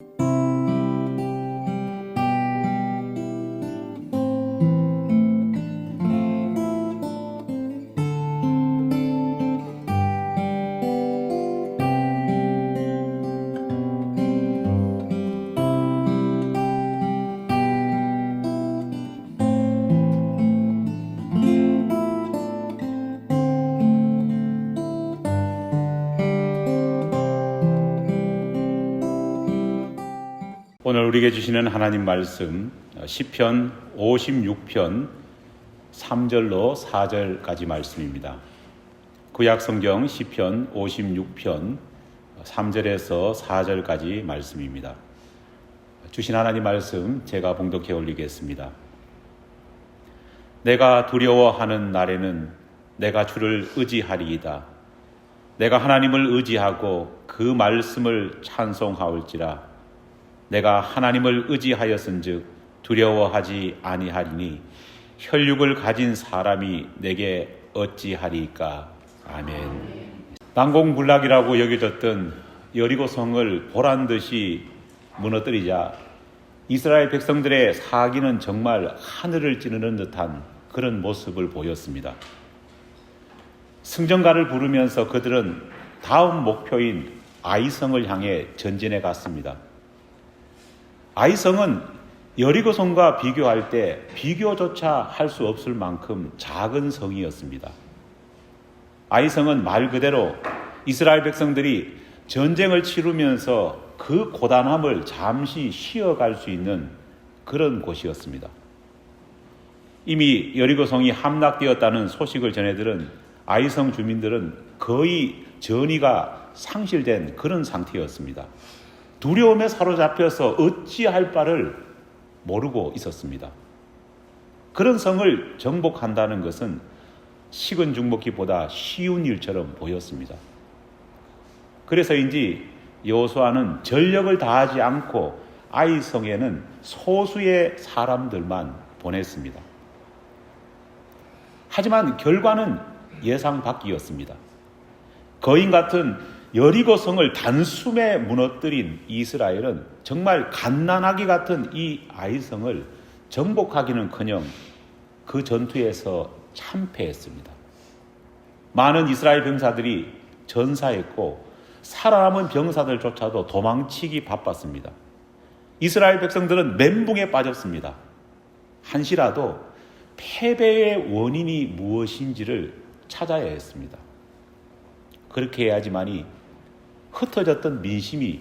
오늘 우리에게 주시는 하나님 말씀 어, 시편 56편 3절로 4절까지 말씀입니다. 구약 성경 시편 56편 3절에서 4절까지 말씀입니다. 주신 하나님 말씀 제가 봉독해 올리겠습니다. 내가 두려워하는 날에는 내가 주를 의지하리이다. 내가 하나님을 의지하고 그 말씀을 찬송하올지라 내가 하나님을 의지하였은즉 두려워하지 아니하리니 혈육을 가진 사람이 내게 어찌하리까 아멘. 난공불락이라고 여겨졌던 여리고 성을 보란 듯이 무너뜨리자 이스라엘 백성들의 사기는 정말 하늘을 찌르는 듯한 그런 모습을 보였습니다. 승전가를 부르면서 그들은 다음 목표인 아이성을 향해 전진해 갔습니다. 아이성은 여리고성과 비교할 때 비교조차 할 수 없을 만큼 작은 성이었습니다. 아이성은 말 그대로 이스라엘 백성들이 전쟁을 치르면서 그 고단함을 잠시 쉬어갈 수 있는 그런 곳이었습니다. 이미 여리고성이 함락되었다는 소식을 전해들은 아이성 주민들은 거의 전의가 상실된 그런 상태였습니다. 두려움에 사로잡혀서 어찌할 바를 모르고 있었습니다. 그런 성을 정복한다는 것은 식은 죽 먹기보다 쉬운 일처럼 보였습니다. 그래서인지 여호수아는 전력을 다하지 않고 아이성에는 소수의 사람들만 보냈습니다. 하지만 결과는 예상 밖이었습니다. 거인 같은 여리고성을 단숨에 무너뜨린 이스라엘은 정말 갓난아기 같은 이 아이성을 정복하기는커녕 그 전투에서 참패했습니다. 많은 이스라엘 병사들이 전사했고 살아남은 병사들조차도 도망치기 바빴습니다. 이스라엘 백성들은 멘붕에 빠졌습니다. 한시라도 패배의 원인이 무엇인지를 찾아야 했습니다. 그렇게 해야지만이 흩어졌던 민심이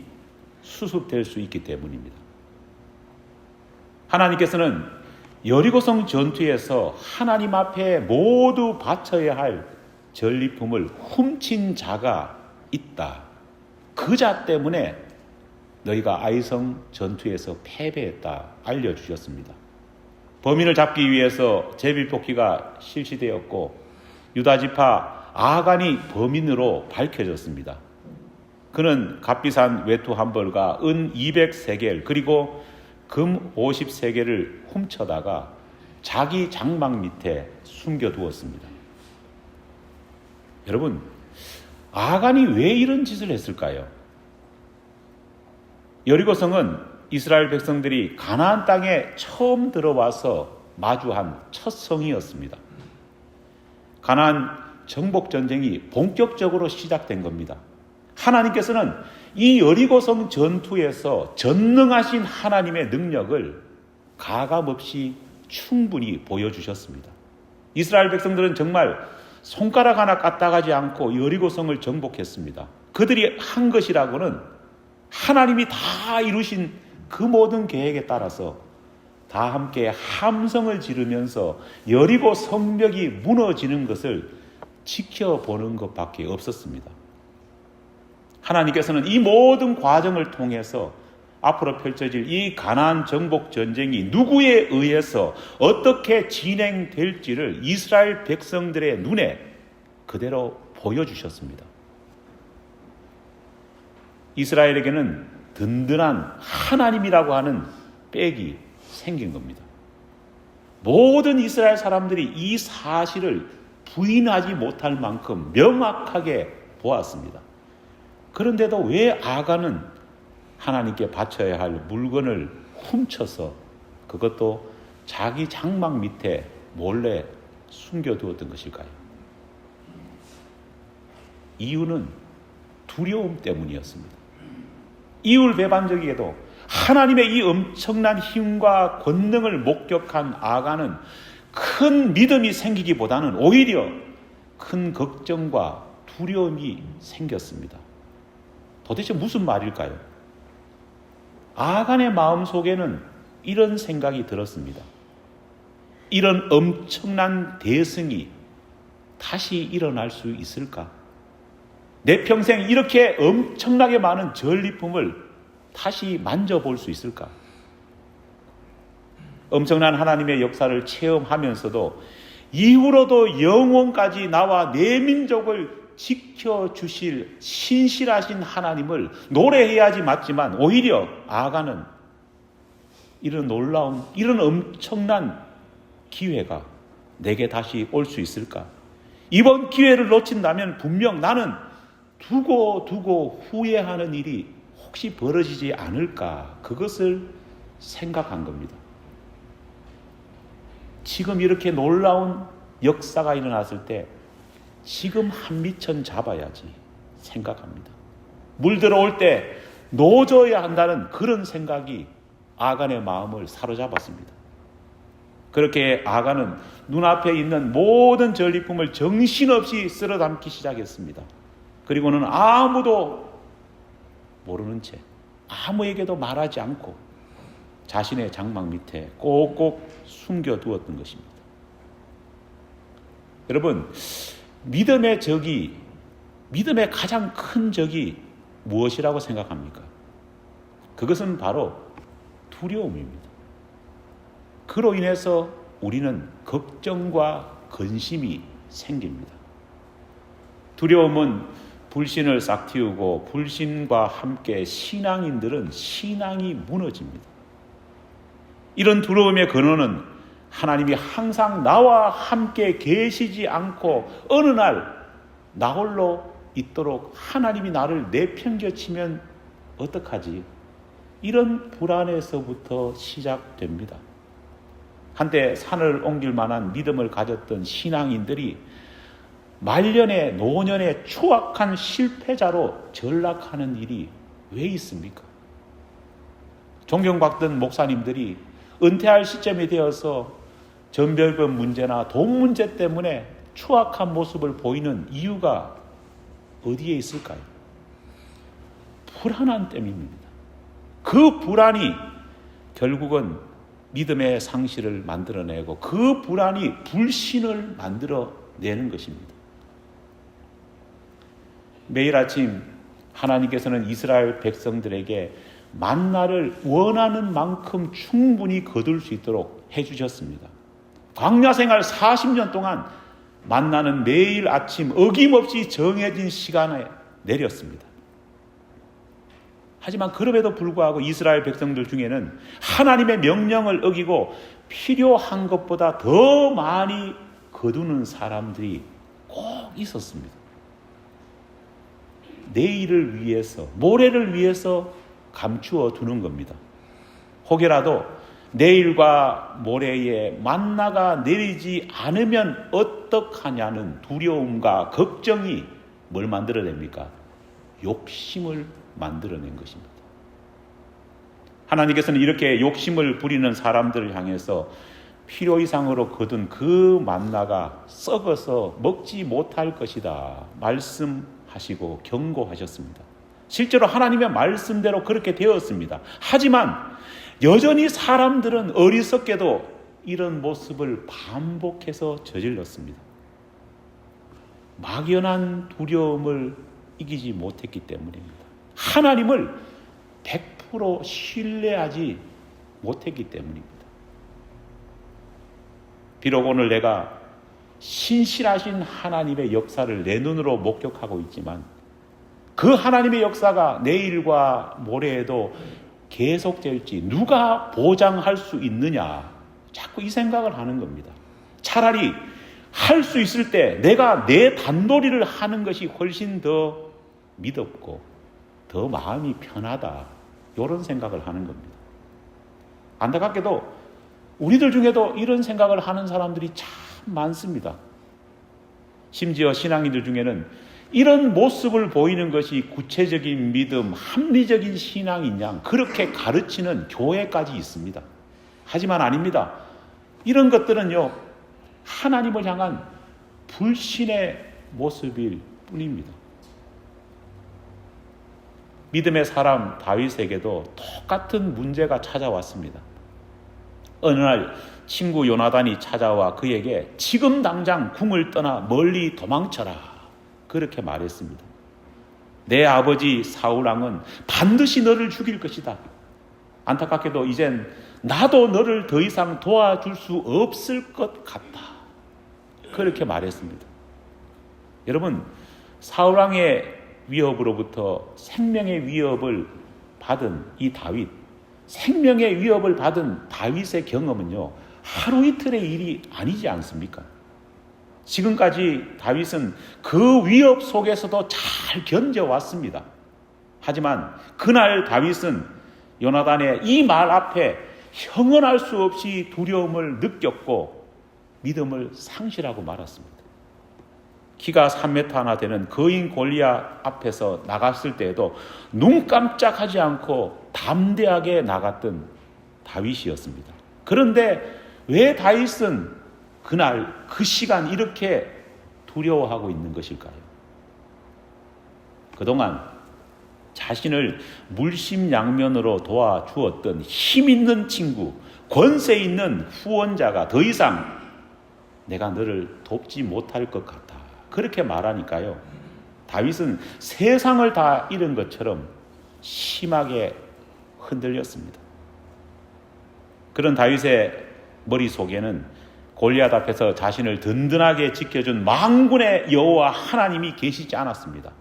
수습될 수 있기 때문입니다. 하나님께서는 여리고성 전투에서 하나님 앞에 모두 바쳐야 할 전리품을 훔친 자가 있다. 그 자 때문에 너희가 아이성 전투에서 패배했다 알려주셨습니다. 범인을 잡기 위해서 제비뽑기가 실시되었고 유다지파 아간이 범인으로 밝혀졌습니다. 그는 값비싼 외투 한 벌과 은 200세겔 그리고 금 50세겔을 훔쳐다가 자기 장막 밑에 숨겨두었습니다. 여러분, 아간이 왜 이런 짓을 했을까요? 여리고성은 이스라엘 백성들이 가나안 땅에 처음 들어와서 마주한 첫 성이었습니다. 가나안 정복 전쟁이 본격적으로 시작된 겁니다. 하나님께서는 이 여리고성 전투에서 전능하신 하나님의 능력을 가감없이 충분히 보여주셨습니다. 이스라엘 백성들은 정말 손가락 하나 까딱하지 않고 여리고성을 정복했습니다. 그들이 한 것이라고는 하나님이 다 이루신 그 모든 계획에 따라서 다 함께 함성을 지르면서 여리고 성벽이 무너지는 것을 지켜보는 것밖에 없었습니다. 하나님께서는 이 모든 과정을 통해서 앞으로 펼쳐질 이 가나안 정복 전쟁이 누구에 의해서 어떻게 진행될지를 이스라엘 백성들의 눈에 그대로 보여주셨습니다. 이스라엘에게는 든든한 하나님이라고 하는 백이 생긴 겁니다. 모든 이스라엘 사람들이 이 사실을 부인하지 못할 만큼 명확하게 보았습니다. 그런데도 왜 아가는 하나님께 바쳐야 할 물건을 훔쳐서 그것도 자기 장막 밑에 몰래 숨겨두었던 것일까요? 이유는 두려움 때문이었습니다. 이율 배반적이게도 하나님의 이 엄청난 힘과 권능을 목격한 아가는 큰 믿음이 생기기보다는 오히려 큰 걱정과 두려움이 생겼습니다. 도대체 무슨 말일까요? 아간의 마음 속에는 이런 생각이 들었습니다. 이런 엄청난 대승이 다시 일어날 수 있을까? 내 평생 이렇게 엄청나게 많은 전리품을 다시 만져볼 수 있을까? 엄청난 하나님의 역사를 체험하면서도 이후로도 영원까지 나와 내 민족을 지켜주실 신실하신 하나님을 노래해야지 맞지만 오히려 아가는 이런 놀라운, 이런 엄청난 기회가 내게 다시 올 수 있을까? 이번 기회를 놓친다면 분명 나는 두고 두고 후회하는 일이 혹시 벌어지지 않을까? 그것을 생각한 겁니다. 지금 이렇게 놀라운 역사가 일어났을 때 지금 한미천 잡아야지 생각합니다. 물 들어올 때 놓줘야 한다는 그런 생각이 아간의 마음을 사로잡았습니다. 그렇게 아간은 눈앞에 있는 모든 전리품을 정신없이 쓸어 담기 시작했습니다. 그리고는 아무도 모르는 채 아무에게도 말하지 않고 자신의 장막 밑에 꼭꼭 숨겨두었던 것입니다. 여러분, 믿음의 적이, 믿음의 가장 큰 적이 무엇이라고 생각합니까? 그것은 바로 두려움입니다. 그로 인해서 우리는 걱정과 근심이 생깁니다. 두려움은 불신을 싹 틔우고 불신과 함께 신앙인들은 신앙이 무너집니다. 이런 두려움의 근원은 하나님이 항상 나와 함께 계시지 않고 어느 날 나 홀로 있도록 하나님이 나를 내팽겨치면 어떡하지? 이런 불안에서부터 시작됩니다. 한때 산을 옮길 만한 믿음을 가졌던 신앙인들이 말년에 노년에 추악한 실패자로 전락하는 일이 왜 있습니까? 존경받던 목사님들이 은퇴할 시점이 되어서 전별금 문제나 돈 문제 때문에 추악한 모습을 보이는 이유가 어디에 있을까요? 불안한 때문입니다. 그 불안이 결국은 믿음의 상실을 만들어내고 그 불안이 불신을 만들어내는 것입니다. 매일 아침 하나님께서는 이스라엘 백성들에게 만나를 원하는 만큼 충분히 거둘 수 있도록 해주셨습니다. 광야 생활 40년 동안 만나는 매일 아침 어김없이 정해진 시간에 내렸습니다. 하지만 그럼에도 불구하고 이스라엘 백성들 중에는 하나님의 명령을 어기고 필요한 것보다 더 많이 거두는 사람들이 꼭 있었습니다. 내일을 위해서, 모레를 위해서 감추어 두는 겁니다. 혹여라도 내일과 모레에 만나가 내리지 않으면 어떡하냐는 두려움과 걱정이 뭘 만들어냅니까? 욕심을 만들어낸 것입니다. 하나님께서는 이렇게 욕심을 부리는 사람들을 향해서 필요 이상으로 거둔 그 만나가 썩어서 먹지 못할 것이다. 말씀하시고 경고하셨습니다. 실제로 하나님의 말씀대로 그렇게 되었습니다. 하지만 여전히 사람들은 어리석게도 이런 모습을 반복해서 저질렀습니다. 막연한 두려움을 이기지 못했기 때문입니다. 하나님을 100% 신뢰하지 못했기 때문입니다. 비록 오늘 내가 신실하신 하나님의 역사를 내 눈으로 목격하고 있지만 그 하나님의 역사가 내일과 모레에도 계속될지 누가 보장할 수 있느냐 자꾸 이 생각을 하는 겁니다. 차라리 할 수 있을 때 내가 내 단도리를 하는 것이 훨씬 더 믿었고 더 마음이 편하다 이런 생각을 하는 겁니다. 안타깝게도 우리들 중에도 이런 생각을 하는 사람들이 참 많습니다. 심지어 신앙인들 중에는 이런 모습을 보이는 것이 구체적인 믿음, 합리적인 신앙인 양 그렇게 가르치는 교회까지 있습니다. 하지만 아닙니다. 이런 것들은요, 하나님을 향한 불신의 모습일 뿐입니다. 믿음의 사람 다윗에게도 똑같은 문제가 찾아왔습니다. 어느 날 친구 요나단이 찾아와 그에게 지금 당장 궁을 떠나 멀리 도망쳐라. 그렇게 말했습니다. 내 아버지 사울왕은 반드시 너를 죽일 것이다. 안타깝게도 이젠 나도 너를 더 이상 도와줄 수 없을 것 같다. 그렇게 말했습니다. 여러분, 사울왕의 위협으로부터 생명의 위협을 받은 이 다윗, 생명의 위협을 받은 다윗의 경험은요, 하루 이틀의 일이 아니지 않습니까? 지금까지 다윗은 그 위협 속에서도 잘 견뎌왔습니다. 하지만 그날 다윗은 요나단의 이 말 앞에 형언할 수 없이 두려움을 느꼈고 믿음을 상실하고 말았습니다. 키가 3m 하나 되는 거인 골리앗 앞에서 나갔을 때에도 눈 깜짝하지 않고 담대하게 나갔던 다윗이었습니다. 그런데 왜 다윗은 그날 그 시간 이렇게 두려워하고 있는 것일까요? 그동안 자신을 물심양면으로 도와주었던 힘 있는 친구, 권세 있는 후원자가 더 이상 내가 너를 돕지 못할 것 같아. 그렇게 말하니까요. 다윗은 세상을 다 잃은 것처럼 심하게 흔들렸습니다. 그런 다윗의 머릿속에는 골리앗 앞에서 자신을 든든하게 지켜준 망군의 여호와 하나님이 계시지 않았습니다.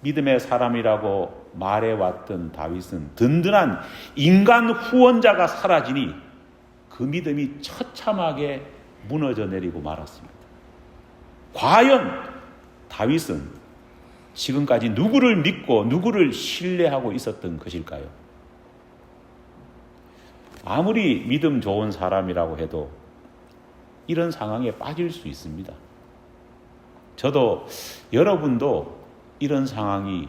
믿음의 사람이라고 말해왔던 다윗은 든든한 인간 후원자가 사라지니 그 믿음이 처참하게 무너져 내리고 말았습니다. 과연 다윗은 지금까지 누구를 믿고 누구를 신뢰하고 있었던 것일까요? 아무리 믿음 좋은 사람이라고 해도 이런 상황에 빠질 수 있습니다. 저도 여러분도 이런 상황이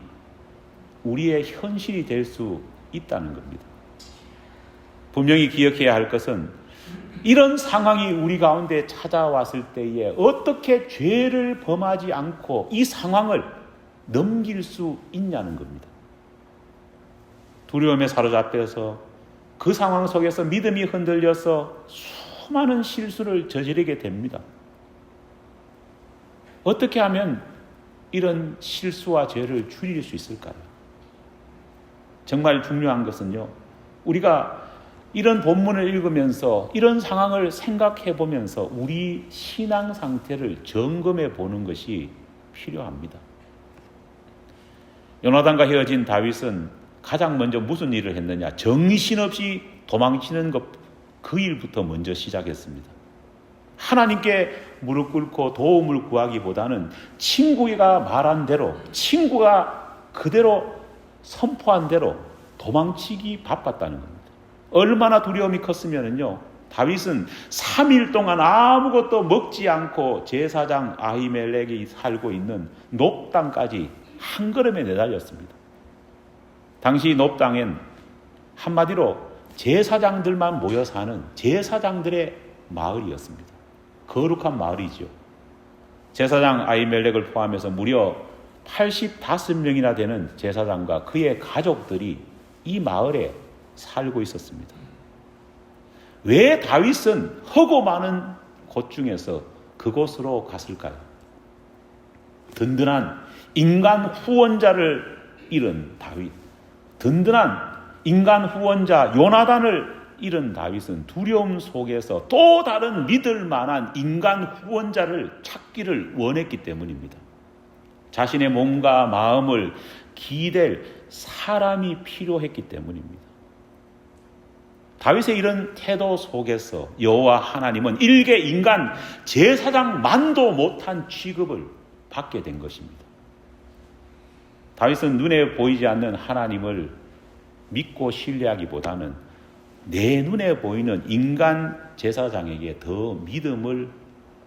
우리의 현실이 될 수 있다는 겁니다. 분명히 기억해야 할 것은 이런 상황이 우리 가운데 찾아왔을 때에 어떻게 죄를 범하지 않고 이 상황을 넘길 수 있냐는 겁니다. 두려움에 사로잡혀서 그 상황 속에서 믿음이 흔들려서 수많은 실수를 저지르게 됩니다. 어떻게 하면 이런 실수와 죄를 줄일 수 있을까요? 정말 중요한 것은요, 우리가 이런 본문을 읽으면서 이런 상황을 생각해 보면서 우리 신앙 상태를 점검해 보는 것이 필요합니다. 요나단과 헤어진 다윗은 가장 먼저 무슨 일을 했느냐? 정신없이 도망치는 것, 그 일부터 먼저 시작했습니다. 하나님께 무릎 꿇고 도움을 구하기보다는 친구가 말한 대로, 친구가 그대로 선포한 대로 도망치기 바빴다는 겁니다. 얼마나 두려움이 컸으면요. 다윗은 3일 동안 아무것도 먹지 않고 제사장 아히멜렉이 살고 있는 높당까지 한 걸음에 내달렸습니다. 당시 높당엔 한마디로 제사장들만 모여 사는 제사장들의 마을이었습니다. 거룩한 마을이죠. 제사장 아이멜렉을 포함해서 무려 85명이나 되는 제사장과 그의 가족들이 이 마을에 살고 있었습니다. 왜 다윗은 허고 많은 곳 중에서 그곳으로 갔을까요? 든든한 인간 후원자를 잃은 다윗, 든든한 인간 후원자 요나단을 잃은 다윗은 두려움 속에서 또 다른 믿을 만한 인간 후원자를 찾기를 원했기 때문입니다. 자신의 몸과 마음을 기댈 사람이 필요했기 때문입니다. 다윗의 이런 태도 속에서 여호와 하나님은 일개 인간 제사장만도 못한 취급을 받게 된 것입니다. 다윗은 눈에 보이지 않는 하나님을 믿고 신뢰하기보다는 내 눈에 보이는 인간 제사장에게 더 믿음을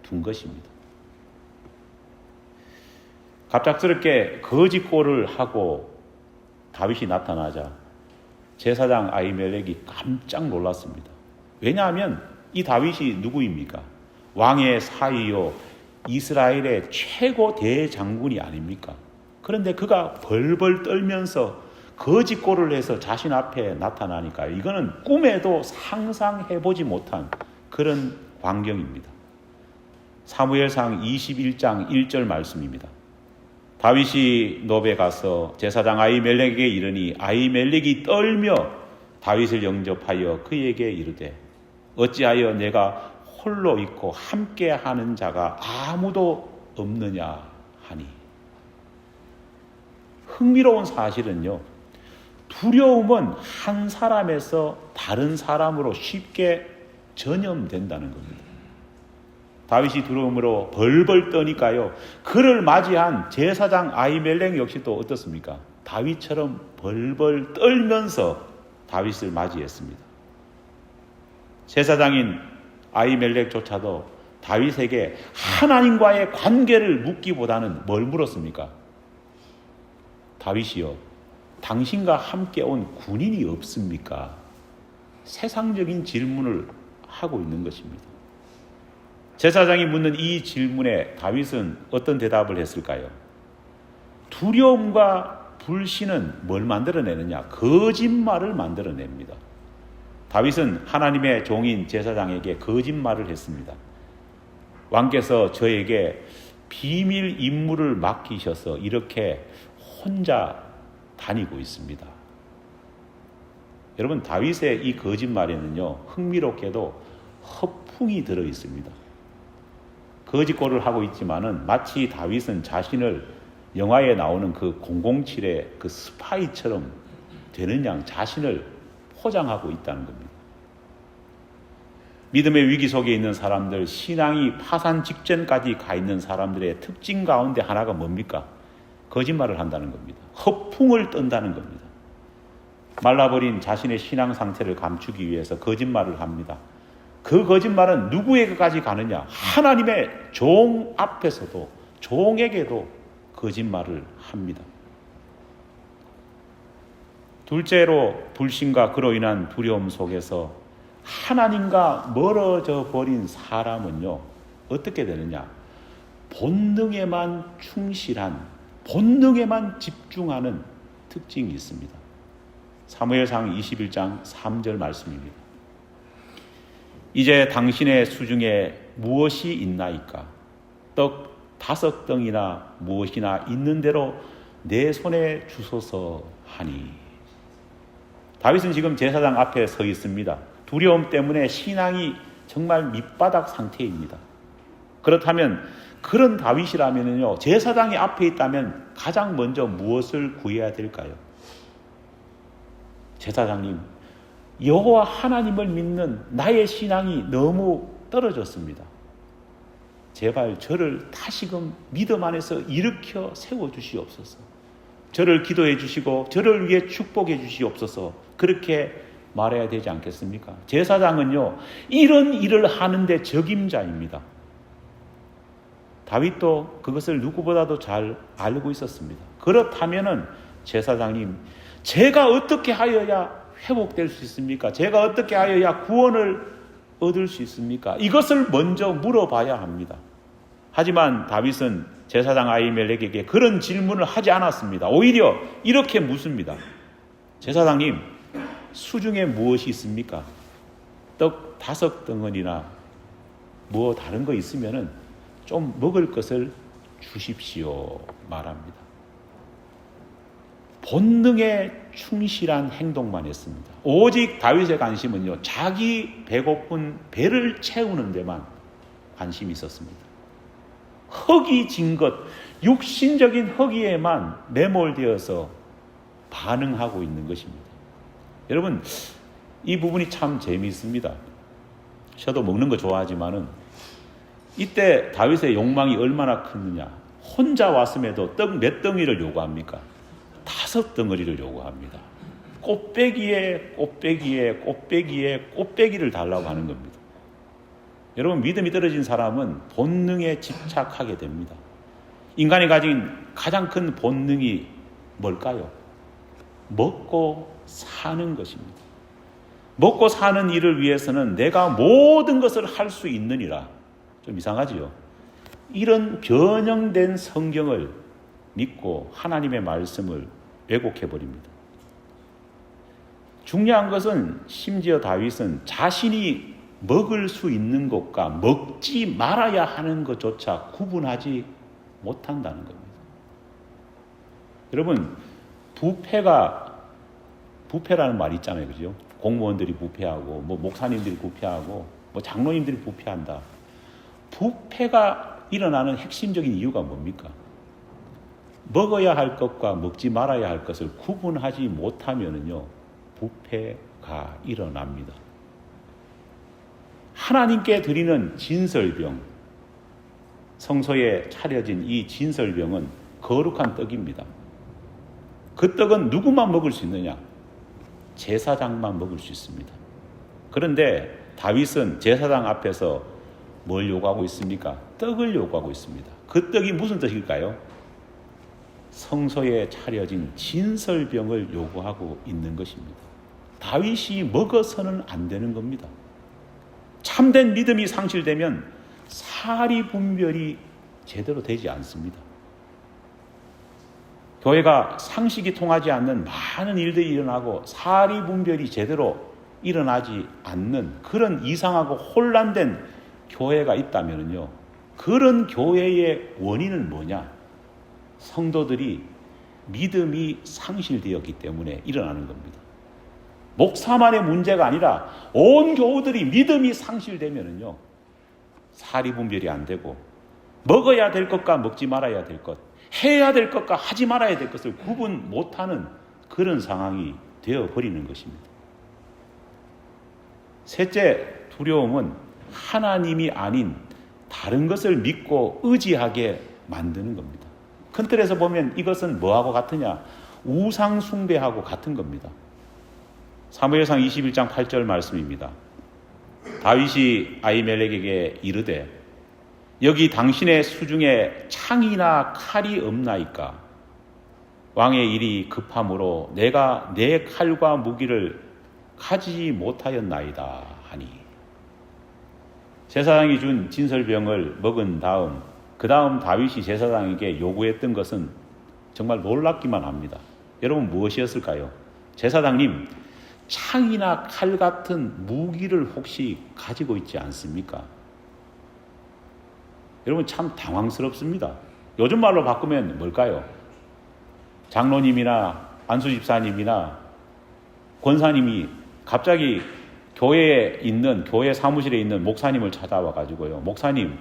둔 것입니다. 갑작스럽게 거짓골을 하고 다윗이 나타나자 제사장 아이멜렉이 깜짝 놀랐습니다. 왜냐하면 이 다윗이 누구입니까? 왕의 사위요 이스라엘의 최고 대장군이 아닙니까? 그런데 그가 벌벌 떨면서 거짓골을 해서 자신 앞에 나타나니까 이거는 꿈에도 상상해 보지 못한 그런 광경입니다. 사무엘상 21장 1절 말씀입니다. 다윗이 노베 가서 제사장 아이멜렉에게 이르니 아이멜렉이 떨며 다윗을 영접하여 그에게 이르되 어찌하여 내가 홀로 있고 함께 하는 자가 아무도 없느냐 하니 흥미로운 사실은요 두려움은 한 사람에서 다른 사람으로 쉽게 전염된다는 겁니다. 다윗이 두려움으로 벌벌 떠니까요. 그를 맞이한 제사장 아이멜렉 역시 또 어떻습니까? 다윗처럼 벌벌 떨면서 다윗을 맞이했습니다. 제사장인 아이멜렉조차도 다윗에게 하나님과의 관계를 묻기보다는 뭘 물었습니까? 다윗이요. 당신과 함께 온 군인이 없습니까? 세상적인 질문을 하고 있는 것입니다. 제사장이 묻는 이 질문에 다윗은 어떤 대답을 했을까요? 두려움과 불신은 뭘 만들어내느냐? 거짓말을 만들어냅니다. 다윗은 하나님의 종인 제사장에게 거짓말을 했습니다. 왕께서 저에게 비밀 임무를 맡기셔서 이렇게 혼자 다니고 있습니다. 여러분 다윗의 이 거짓말에는요 흥미롭게도 허풍이 들어 있습니다. 거짓골을 하고 있지만은 마치 다윗은 자신을 영화에 나오는 그 007의 그 스파이처럼 되는 양 자신을 포장하고 있다는 겁니다. 믿음의 위기 속에 있는 사람들, 신앙이 파산 직전까지 가 있는 사람들의 특징 가운데 하나가 뭡니까? 거짓말을 한다는 겁니다. 허풍을 떤다는 겁니다. 말라버린 자신의 신앙 상태를 감추기 위해서 거짓말을 합니다. 그 거짓말은 누구에게까지 가느냐? 하나님의 종 앞에서도 종에게도 거짓말을 합니다. 둘째로 불신과 그로 인한 두려움 속에서 하나님과 멀어져 버린 사람은요, 어떻게 되느냐? 본능에만 충실한, 본능에만 집중하는 특징이 있습니다. 사무엘상 21장 3절 말씀입니다. 이제 당신의 수중에 무엇이 있나이까? 떡 다섯 덩이나 무엇이나 있는 대로 내 손에 주소서 하니. 다윗은 지금 제사장 앞에 서 있습니다. 두려움 때문에 신앙이 정말 밑바닥 상태입니다. 그렇다면 그런 다윗이라면요 제사장이 앞에 있다면 가장 먼저 무엇을 구해야 될까요? 제사장님, 여호와 하나님을 믿는 나의 신앙이 너무 떨어졌습니다. 제발 저를 다시금 믿음 안에서 일으켜 세워 주시옵소서. 저를 기도해 주시고 저를 위해 축복해 주시옵소서. 그렇게 말해야 되지 않겠습니까? 제사장은요, 이런 일을 하는데 적임자입니다. 다윗도 그것을 누구보다도 잘 알고 있었습니다. 그렇다면은 제사장님, 제가 어떻게 하여야 회복될 수 있습니까? 제가 어떻게 하여야 구원을 얻을 수 있습니까? 이것을 먼저 물어봐야 합니다. 하지만 다윗은 제사장 아이멜렉에게 그런 질문을 하지 않았습니다. 오히려 이렇게 묻습니다. 제사장님, 수중에 무엇이 있습니까? 떡 다섯 덩어리나 뭐 다른 거 있으면은 좀 먹을 것을 주십시오. 말합니다. 본능에 충실한 행동만 했습니다. 오직 다윗의 관심은요, 자기 배고픈 배를 채우는 데만 관심이 있었습니다. 허기진 것, 육신적인 허기에만 매몰되어서 반응하고 있는 것입니다. 여러분, 이 부분이 참 재미있습니다. 저도 먹는 거 좋아하지만은 이때 다윗의 욕망이 얼마나 크느냐. 혼자 왔음에도 떡 몇 덩이를 요구합니까? 다섯 덩어리를 요구합니다. 꽃배기에 꽃배기에 꽃배기에 꽃배기를 달라고 하는 겁니다. 여러분 믿음이 떨어진 사람은 본능에 집착하게 됩니다. 인간이 가진 가장 큰 본능이 뭘까요? 먹고 사는 것입니다. 먹고 사는 일을 위해서는 내가 모든 것을 할 수 있느니라. 좀 이상하지요? 이런 변형된 성경을 믿고 하나님의 말씀을 왜곡해 버립니다. 중요한 것은 심지어 다윗은 자신이 먹을 수 있는 것과 먹지 말아야 하는 것조차 구분하지 못한다는 겁니다. 여러분, 부패가, 부패라는 말이 있잖아요. 그죠? 공무원들이 부패하고, 뭐, 목사님들이 부패하고, 뭐, 장로님들이 부패한다. 부패가 일어나는 핵심적인 이유가 뭡니까? 먹어야 할 것과 먹지 말아야 할 것을 구분하지 못하면요, 부패가 일어납니다. 하나님께 드리는 진설병, 성소에 차려진 이 진설병은 거룩한 떡입니다. 그 떡은 누구만 먹을 수 있느냐? 제사장만 먹을 수 있습니다. 그런데 다윗은 제사장 앞에서 뭘 요구하고 있습니까? 떡을 요구하고 있습니다. 그 떡이 무슨 떡일까요? 성소에 차려진 진설병을 요구하고 있는 것입니다. 다윗이 먹어서는 안 되는 겁니다. 참된 믿음이 상실되면 사리 분별이 제대로 되지 않습니다. 교회가 상식이 통하지 않는 많은 일들이 일어나고 사리 분별이 제대로 일어나지 않는 그런 이상하고 혼란된 교회가 있다면요. 그런 교회의 원인은 뭐냐? 성도들이 믿음이 상실되었기 때문에 일어나는 겁니다. 목사만의 문제가 아니라 온 교우들이 믿음이 상실되면은요. 사리 분별이 안 되고 먹어야 될 것과 먹지 말아야 될 것, 해야 될 것과 하지 말아야 될 것을 구분 못하는 그런 상황이 되어 버리는 것입니다. 셋째 두려움은 하나님이 아닌 다른 것을 믿고 의지하게 만드는 겁니다. 큰 틀에서 보면 이것은 뭐하고 같으냐? 우상 숭배하고 같은 겁니다. 사무엘상 21장 8절 말씀입니다. 다윗이 아이멜렉에게 이르되 여기 당신의 수중에 창이나 칼이 없나이까 왕의 일이 급함으로 내가 내 칼과 무기를 가지지 못하였나이다 제사장이 준 진설병을 먹은 다음 그 다음 다윗이 제사장에게 요구했던 것은 정말 놀랍기만 합니다. 여러분 무엇이었을까요? 제사장님 창이나 칼 같은 무기를 혹시 가지고 있지 않습니까? 여러분 참 당황스럽습니다. 요즘 말로 바꾸면 뭘까요? 장로님이나 안수 집사님이나 권사님이 갑자기 교회에 있는 교회 사무실에 있는 목사님을 찾아와 가지고요. 목사님,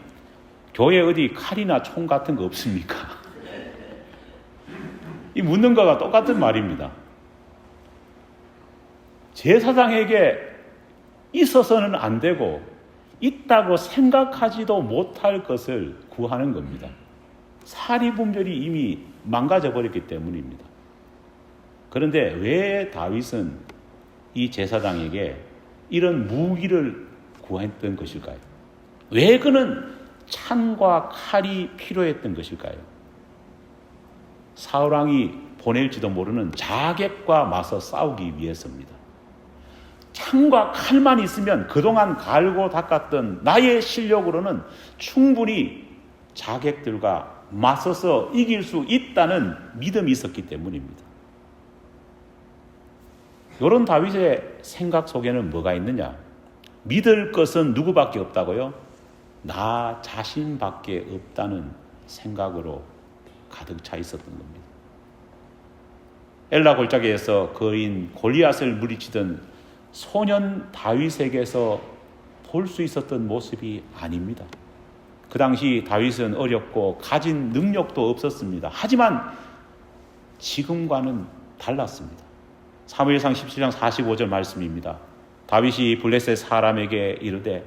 교회 어디 칼이나 총 같은 거 없습니까? 이 묻는 거가 똑같은 말입니다. 제사장에게 있어서는 안 되고 있다고 생각하지도 못할 것을 구하는 겁니다. 사리 분별이 이미 망가져 버렸기 때문입니다. 그런데 왜 다윗은 이 제사장에게 이런 무기를 구했던 것일까요? 왜 그는 창과 칼이 필요했던 것일까요? 사울왕이 보낼지도 모르는 자객과 맞서 싸우기 위해서입니다. 창과 칼만 있으면 그동안 갈고 닦았던 나의 실력으로는 충분히 자객들과 맞서서 이길 수 있다는 믿음이 있었기 때문입니다. 이런 다윗의 생각 속에는 뭐가 있느냐? 믿을 것은 누구밖에 없다고요? 나 자신밖에 없다는 생각으로 가득 차 있었던 겁니다. 엘라 골짜기에서 거인 골리앗을 물리치던 소년 다윗에게서 볼 수 있었던 모습이 아닙니다. 그 당시 다윗은 어렵고 가진 능력도 없었습니다. 하지만 지금과는 달랐습니다. 사무엘상 17장 45절 말씀입니다. 다윗이 블레셋 사람에게 이르되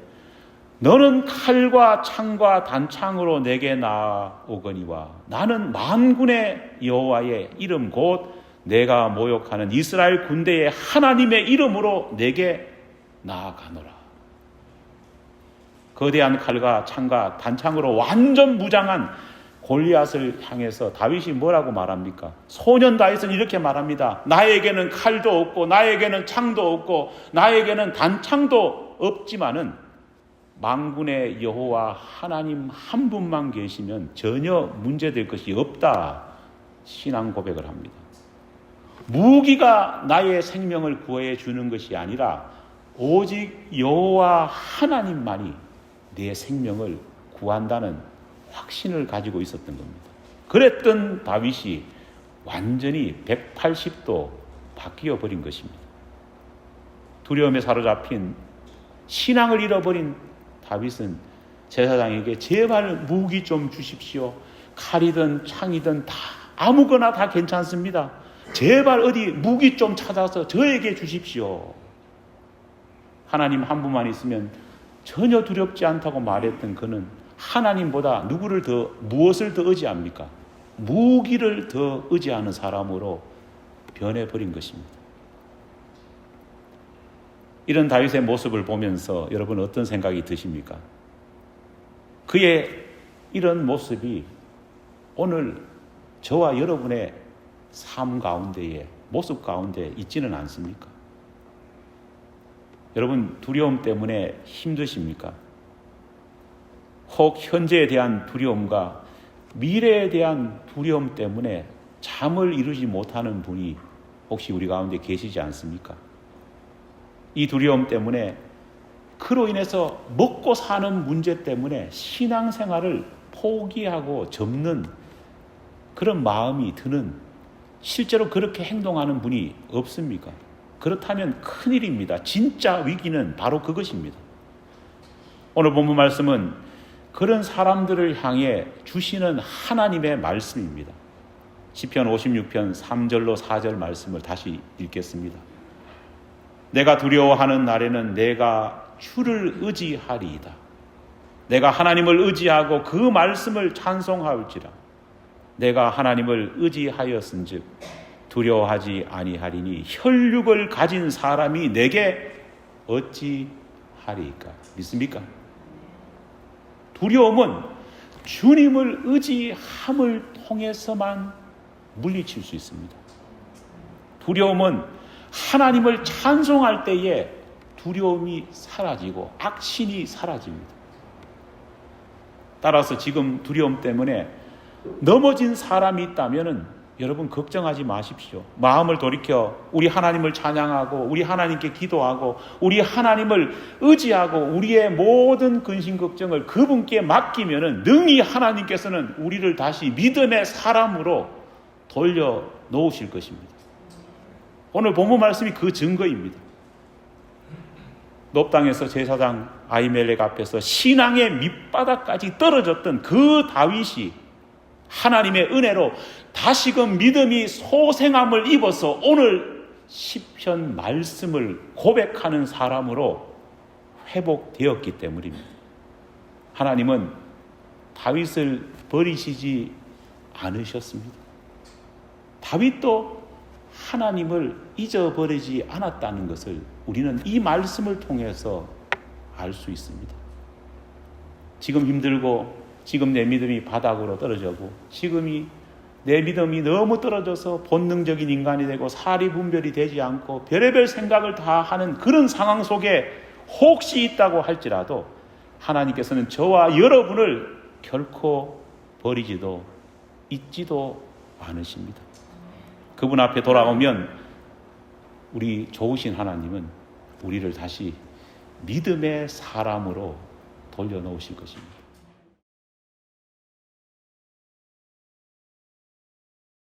너는 칼과 창과 단창으로 내게 나오거니와 나는 만군의 여호와의 이름 곧 내가 모욕하는 이스라엘 군대의 하나님의 이름으로 내게 나아가노라. 거대한 칼과 창과 단창으로 완전 무장한 골리앗을 향해서 다윗이 뭐라고 말합니까? 소년 다윗은 이렇게 말합니다. 나에게는 칼도 없고 나에게는 창도 없고 나에게는 단창도 없지만은 망군의 여호와 하나님 한 분만 계시면 전혀 문제될 것이 없다. 신앙 고백을 합니다. 무기가 나의 생명을 구해 주는 것이 아니라 오직 여호와 하나님만이 내 생명을 구한다는 확신을 가지고 있었던 겁니다. 그랬던 다윗이 완전히 180도 바뀌어 버린 것입니다. 두려움에 사로잡힌 신앙을 잃어버린 다윗은 제사장에게 제발 무기 좀 주십시오. 칼이든 창이든 다 아무거나 다 괜찮습니다. 제발 어디 무기 좀 찾아서 저에게 주십시오. 하나님 한 분만 있으면 전혀 두렵지 않다고 말했던 그는 하나님보다 누구를 더 무엇을 더 의지합니까? 무기를 더 의지하는 사람으로 변해 버린 것입니다. 이런 다윗의 모습을 보면서 여러분 어떤 생각이 드십니까? 그의 이런 모습이 오늘 저와 여러분의 삶 가운데에 모습 가운데 있지는 않습니까? 여러분 두려움 때문에 힘드십니까? 혹 현재에 대한 두려움과 미래에 대한 두려움 때문에 잠을 이루지 못하는 분이 혹시 우리 가운데 계시지 않습니까? 이 두려움 때문에 그로 인해서 먹고 사는 문제 때문에 신앙생활을 포기하고 접는 그런 마음이 드는 실제로 그렇게 행동하는 분이 없습니까? 그렇다면 큰일입니다. 진짜 위기는 바로 그것입니다. 오늘 본문 말씀은 그런 사람들을 향해 주시는 하나님의 말씀입니다. 시편 56편 3절로 4절 말씀을 다시 읽겠습니다. 내가 두려워하는 날에는 내가 주를 의지하리이다. 내가 하나님을 의지하고 그 말씀을 찬송하올지라. 내가 하나님을 의지하였은즉 두려워하지 아니하리니 혈육을 가진 사람이 내게 어찌 하리까? 믿습니까? 두려움은 주님을 의지함을 통해서만 물리칠 수 있습니다. 두려움은 하나님을 찬송할 때에 두려움이 사라지고 악신이 사라집니다. 따라서 지금 두려움 때문에 넘어진 사람이 있다면 여러분 걱정하지 마십시오. 마음을 돌이켜 우리 하나님을 찬양하고 우리 하나님께 기도하고 우리 하나님을 의지하고 우리의 모든 근심 걱정을 그분께 맡기면은 능히 하나님께서는 우리를 다시 믿음의 사람으로 돌려 놓으실 것입니다. 오늘 본문 말씀이 그 증거입니다. 높당에서 제사장 아이멜렉 앞에서 신앙의 밑바닥까지 떨어졌던 그 다윗이 하나님의 은혜로 다시금 믿음이 소생함을 입어서 오늘 시편 말씀을 고백하는 사람으로 회복되었기 때문입니다. 하나님은 다윗을 버리시지 않으셨습니다. 다윗도 하나님을 잊어버리지 않았다는 것을 우리는 이 말씀을 통해서 알 수 있습니다. 지금 힘들고 지금 내 믿음이 바닥으로 떨어져고 지금이 내 믿음이 너무 떨어져서 본능적인 인간이 되고 사리 분별이 되지 않고 별의별 생각을 다 하는 그런 상황 속에 혹시 있다고 할지라도 하나님께서는 저와 여러분을 결코 버리지도 잊지도 않으십니다. 그분 앞에 돌아오면 우리 좋으신 하나님은 우리를 다시 믿음의 사람으로 돌려놓으실 것입니다.